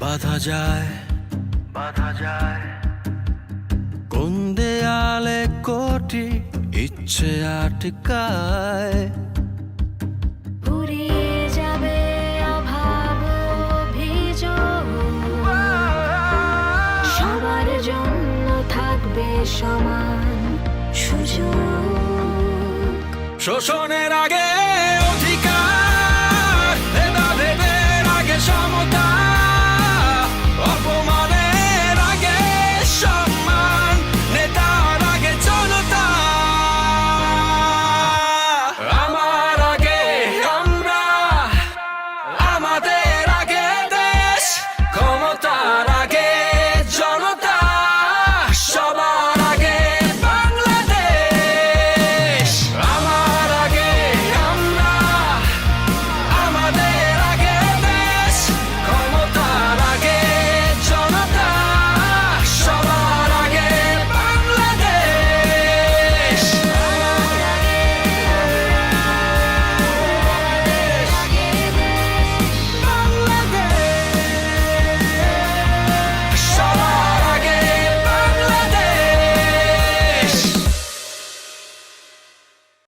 বাধা যায়। বাধা যায়। কোন দেয়ালে কোটি ইচ্ছে আটকায়। অভাব অভিযোগ। সবার জন্য থাকবে সমান সুযোগ। শোষণের আগে